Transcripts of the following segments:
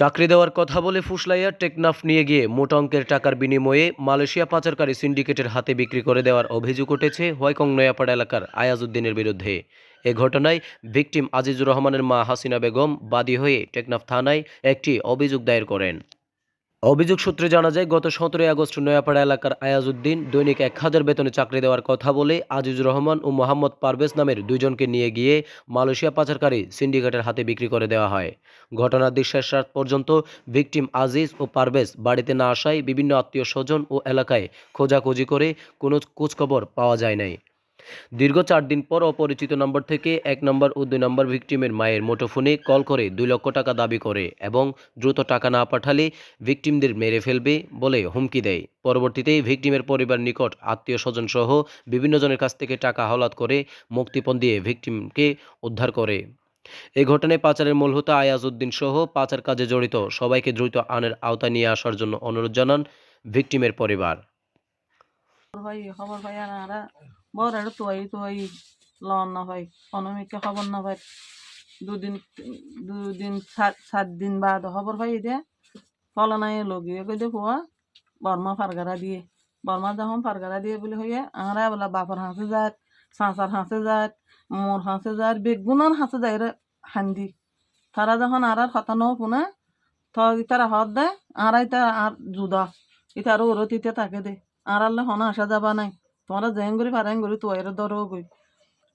চাকরি দেওয়ার কথা বলে ফুসলাইয়া টেকনাফ নিয়ে গিয়ে মোট অঙ্কের টাকার বিনিময়ে মালয়েশিয়া পাচারকারী সিন্ডিকেটের হাতে বিক্রি করে দেওয়ার অভিযোগ উঠেছে হোয়াইকং নয়াপাড়া এলাকার আয়াজউদ্দিনের বিরুদ্ধে। এ ঘটনায় ভিকটিম আজিজুর রহমানের মা হাসিনা বেগম বাদী হয়ে টেকনাফ থানায় একটি অভিযোগ দায়ের করেন। অভিযোগ সূত্রে জানা যায়, গত সতেরোই আগস্ট নয়াপাড়া এলাকার আয়াজউদ্দিন দৈনিক এক হাজার বেতনে চাকরি দেওয়ার কথা বলে আজিজুর রহমান ও মোহাম্মদ পারভেজ নামের দুইজনকে নিয়ে গিয়ে মালয়েশিয়া পাচারকারী সিন্ডিকেটের হাতে বিক্রি করে দেওয়া হয়। ঘটনার শেষ রাত পর্যন্ত ভিকটিম আজিজ ও পারভেজ বাড়িতে না আসায় বিভিন্ন আত্মীয় স্বজন ও এলাকায় খোঁজাখুঁজি করে কোনো খোঁজখবর পাওয়া যায় নাই। দীর্ঘ চার দিন পর অপরিচিত নম্বর থেকে এক নম্বর ও দুই নম্বর ভিকটিমের মায়ের মুঠোফোনে কল করে দুই লক্ষ টাকা দাবি করে এবং দ্রুত টাকা না পাঠালে ভিকটিমদের মেরে ফেলবে বলে হুমকি দেয়। পরবর্তীতে ভিকটিমের পরিবার নিকট আত্মীয় স্বজন সহ বিভিন্ন জনের কাছ থেকে টাকা হাওলাত করে মুক্তিপণ দিয়ে ভিকটিমকে উদ্ধার করে। এই ঘটনায় পাচারের মূল হোতা আয়াজউদ্দিন সহ পাচার কাজে জড়িত সবাইকে দ্রুত আনের আওতায় নিয়ে আসার জন্য অনুরোধ জানান ভিকটিমের পরিবার। ভাই আর তুই তুই লন না ভাই অনমিকে খবর না ভাই দুদিন দুদিন, সাত দিন বাদ খবর ভাই দে ফলা নাই লগিয়ে কই দে বর্মা ফারগারা দিয়ে। বর্মা যখন ফারগারা দিয়ে বলে হইয়ে আরা বলা বাপর হাঁসে যাত সাঁচার হাঁসে যাত মোর হাঁসে যাত বেগুনার হাঁসে যায় রে হান্দি। তারা যখন আর আর হতানো পুনা থ ইতারা হত দেয় আর ইতা আর জুদা ইতারও ওরত ইতে তাকে দে। আর আল্লাহ হন আসা যাবা নাই। তোমরা জেন করি পারেন করি তোয়াইরে দরও গই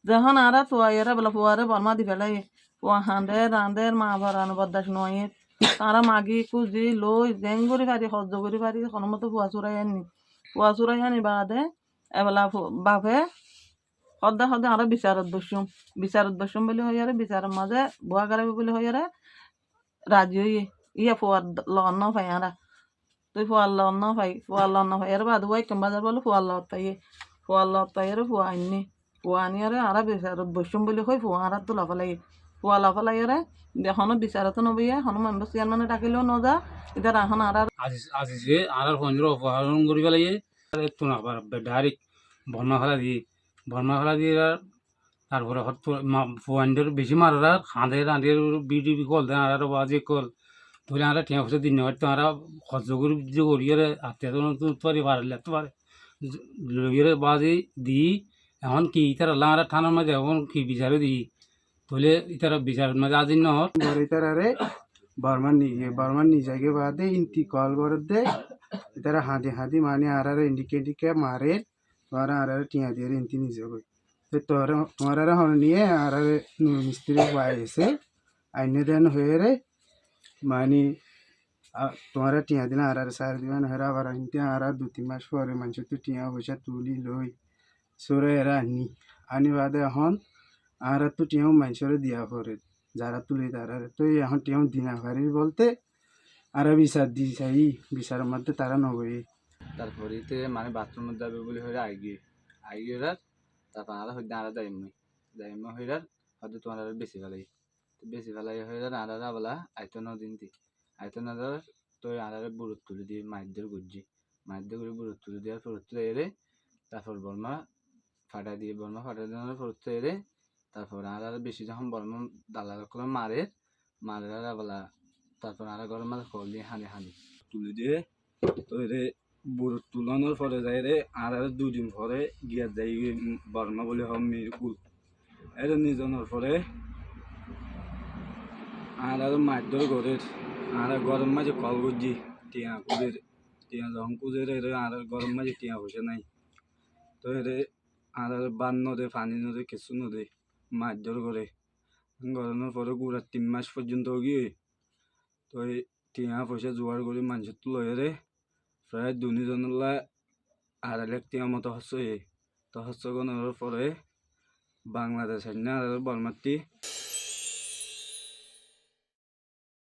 যখন আর তোয়াইরে বলে ফুয়ারে বর্মা দি ফেলাই ফুয়া হাঁদে রাঁধে মা ভরানো বদাস নয় তারা মাগি কুজি লই জেং করি পারি সহ্য করি পারি কোনো মতো ফুয়া চুরাই আনি ফুয়া চুরাই আনি বাদে এবেলা বাপে সদা সদা আর বিচারত বসুম বিচারত বসুম বলে হই আরে বিচারের মাঝে বুয়া গারাবি বলে হই আরে রাজি হইয়ে ইয়ে ফুয়ার লন পাই আরা তুই ফুয়ার লন পাই ফুয়ার লন পাই এর বাদ বই কেমবা যার বলে পাইয়ে ফুয়ার লত পাই আরে ফুয়া আননি ফুয়া আনি আরে আরা বিচারত বসুম বলে কই ফুয়া, আরা তো লাফালাই ফুয়া লাফালাই আরে এখনও বিচারতো নবইয়া এখনও মেম্বার চেয়ারম্যানে ডাকিলেও নজা এতিয়া এখন আর আজি আজিছে আর পঞ্জর অপহরণ করি পেলাই তো না ডাইরেক্ট বর্মা খেলা দিয়ে, বর্মা দিয়ে তারপরে ফুয়ানদের বেশি মারার আর হাঁদে রাঁধের বিডি কল দেন, আর বাজে কল। ধরে আর ঠেঁ বসে দিন হয় তো আর খরচ করি যে করি আর আত্মীয় পারি পারলে তো পারে লইয়ের বাজে দিই এখন কি তার আল্লাহ আর থানার মাঝে এখন কি বিচারে দিই তাহলে ইতারা বিচারের মাঝে আজিন নহর গরিতারে বর্মান নিয়ে বর্মান নিজাকে বাদে ইন্তি কল করে দে। ইতারা হাঁদি হাঁদি মানে আর আর ইন্ডিকেটিকে মারে তোমার আর আর টিয়া দিয়ে ইন্তি নিজে কই তো তোর তোমার আর হন নিয়ে আর আর মিস্ত্রি পাই এসে আইনে দেন হয়ে রে মানে তোমার টিয়া দিন আর সার দিবেন হেরা আবার আনতে আর দু তিন মাস পরে মানুষ তো টিয়া পয়সা তুলি লই সরে এরা আনি আনি বাদে এখন আর তো টিয়াও মানুষরে দিয়া পরে যারা তুলে তারা তো এখন টিয়াও দিনা পারি বলতে আর বিচার দি চাই বিচারের মধ্যে তারা নবই তারপরেতে মানে বাথরুমের যাবে বলে হয়ে আইগিয়ে আইগিয়ে তারপর আলাদা হইতে আলাদা দায়িত্ব দায়িত্ব হইরার হয়তো তোমার বেশি ফেলাই বেশি ফেলাই হইরার আলাদা বলা আইতো ন দিনটি। আইতো না ধর তো আলাদা বুড়ো তুলে দিয়ে মাইদের গুজি মাইদের করে বুড়ো তুলে দেওয়ার পর তুলে এরে তারপর বর্মা ফাটা দিয়ে। বর্মা ফাটা দেওয়ার পর তুলে এরে তারপর আলাদা বেশি যখন বর্মা দালাল করে মারে মারে আর বলা তারপর আলাদা গরম মাঝে কল দিয়ে হানি হানি। তুলে দিয়ে তো এরে বুড়ো তুলানোর পরে যাই রে আর আর দুদিন পরে গিয়া যাই বর্মা বলে হম মিরকুল এর নিজনের পরে আর আর মারধর করে আর আর গরম মাঝে কল করছি, টিয়া কুদের টিয়া যখন কুদের এর আর আর গরম মাঝে টিয়া বসে নাই। তো এরে আর আর বান নদে পানি নদে কিছু নদে মারধর করে গরমের পরে গুড়া তিন মাস পর্যন্ত গিয়ে, তো এই টিয়া পয়সা জোগাড় করে মানুষের তো লয়ে রে। প্রায় দুজনলা আড়াই লাখ টিয়া মতো হচ্ছে তো হচ্ছে গণের পরে বাংলাদেশ আর বর্মাটি